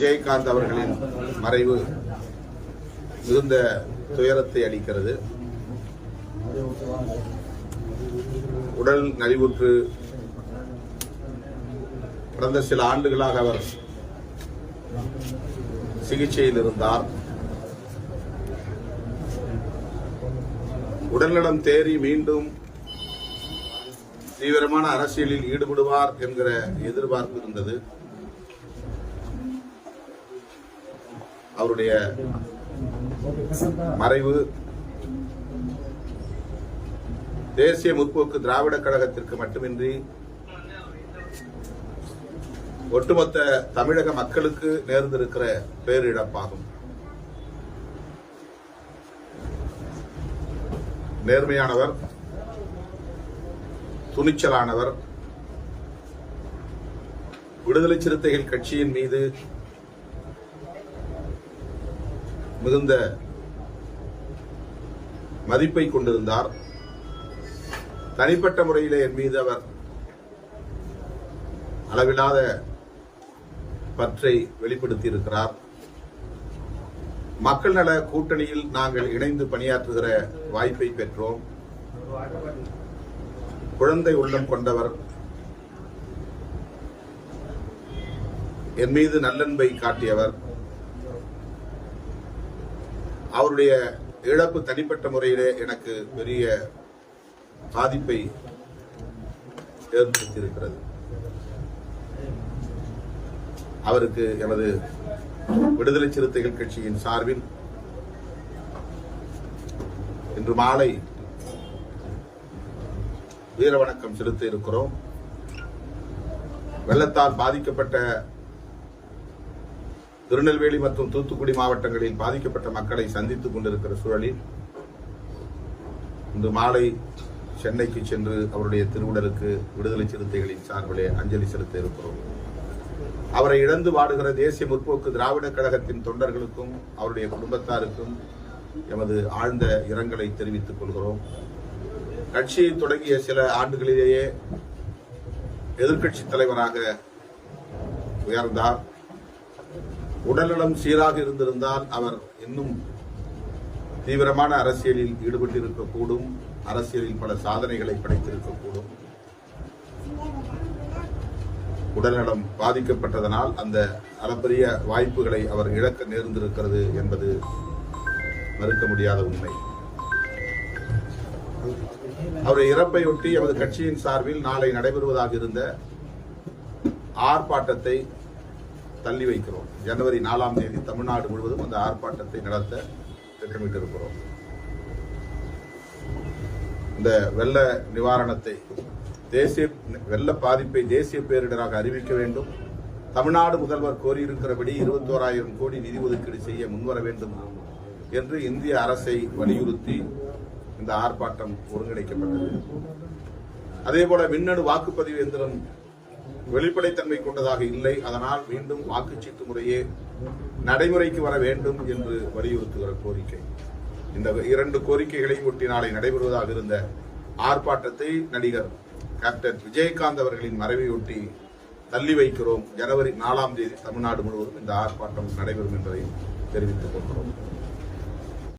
விஜயகாந்த் அவர்களின் மறைவு மிகுந்த துயரத்தை அளிக்கிறது. உடல் நலிவுற்று கடந்த சில ஆண்டுகளாக அவர் சிகிச்சையில் இருந்தார். உடல்நலம் தேறி மீண்டும் தீவிரமான அரசியலில் ஈடுபடுவார் என்கிற எதிர்பார்ப்பு இருந்தது. அவருடைய மறைவு தேசிய முற்போக்கு திராவிட கழகத்திற்கு மட்டுமின்றி ஒட்டுமொத்த தமிழக மக்களுக்கு நேர்ந்திருக்கிற பேரிழப்பாகும். நேர்மையானவர் துணிச்சலானவர் விடுதலை சிறுத்தைகள் கட்சியின் மீது மிகுந்த மதிப்பை கொண்டிருந்தார். தனிப்பட்ட முறையில் என் மீது அவர் அளவில்லாத பற்றை வெளிப்படுத்தியிருக்கிறார். மக்கள் நல கூட்டணியில் நாங்கள் இணைந்து பணியாற்றுகிற வாய்ப்பை பெற்றோம். குழந்தை உள்ளம் கொண்டவர் என் மீது நல்லன்பை காட்டியவர். அவருடைய இழப்பு தனிப்பட்ட முறையிலே எனக்கு பெரிய பாதிப்பை ஏற்படுத்தியிருக்கிறது. அவருக்கு எனது விடுதலை சிறுத்தைகள் கட்சியின் சார்பில் இன்று மாலை வீரவணக்கம் செலுத்த இருக்கிறோம் வெள்ளத்தால் பாதிக்கப்பட்ட திருநெல்வேலி மற்றும் தூத்துக்குடி மாவட்டங்களில் பாதிக்கப்பட்ட மக்களை சந்தித்துக் கொண்டிருக்கிற சூழலில் இன்று மாலை சென்னைக்கு சென்று அவருடைய திருவுடலுக்கு விடுதலை சிறுத்தைகளின் சார்பிலே அஞ்சலி செலுத்த இருக்கிறோம். அவரை இழந்து வாடுகிற தேசிய முற்போக்கு திராவிட கழகத்தின் தொண்டர்களுக்கும் அவருடைய குடும்பத்தாருக்கும் எமது ஆழ்ந்த இரங்கலை தெரிவித்துக் கொள்கிறோம். கட்சியை தொடங்கிய சில ஆண்டுகளிலேயே எதிர்க்கட்சி தலைவராக உயர்ந்தார். உடல்நலம் சீராக இருந்திருந்தால் அவர் இன்னும் தீவிரமான அரசியலில் ஈடுபட்டிருக்கக்கூடும். அரசியலில் பல சாதனைகளை படைத்திருக்கக்கூடும். உடல்நலம் பாதிக்கப்பட்டதனால் அந்த அளப்பரிய வாய்ப்புகளை அவர் இழக்க நேர்ந்திருக்கிறது என்பது மறுக்க முடியாத உண்மை. அவருடைய இறப்பையொட்டி எமது கட்சியின் சார்பில் நாளை நடைபெறுவதாக இருந்த ஆர்ப்பாட்டத்தை தள்ளி வைக்கிறோம். ஜனவரி நாலாம் தேதி தமிழ்நாடு முழுவதும் அந்த ஆர்ப்பாட்டத்தை நடத்த திட்டமிட்டிருக்கிறோம். இந்த வெள்ள நிவாரணத்தை தேசிய வெள்ள பாதிப்பை தேசிய பேரிடராக அறிவிக்க வேண்டும். தமிழ்நாடு முதல்வர் கோரியிருக்கிறபடி இருபத்தோராயிரம் கோடி நிதி ஒதுக்கீடு செய்ய முன்வர வேண்டும் என்று இந்திய அரசை வலியுறுத்தி இந்த ஆர்ப்பாட்டம் ஒருங்கிணைக்கப்பட்டது. அதேபோல மின்னணு வாக்குப்பதிவு எந்திரம் வெளிப்படைத்தன்மை கொண்டதாக இல்லை. அதனால் மீண்டும் வாக்குச்சீட்டு முறையே நடைமுறைக்கு வர வேண்டும் என்று வலியுறுத்துகிற கோரிக்கை. இந்த இரண்டு கோரிக்கைகளையும் ஒட்டி நாளை நடைபெறுவதாக இருந்த ஆர்ப்பாட்டத்தை நடிகர் கேப்டன் விஜயகாந்த் அவர்களின் மறைவையொட்டி தள்ளி வைக்கிறோம். ஜனவரி நாலாம் தேதி தமிழ்நாடு முழுவதும் இந்த ஆர்ப்பாட்டம் நடைபெறும் என்பதை தெரிவித்துக் கொள்கிறோம்.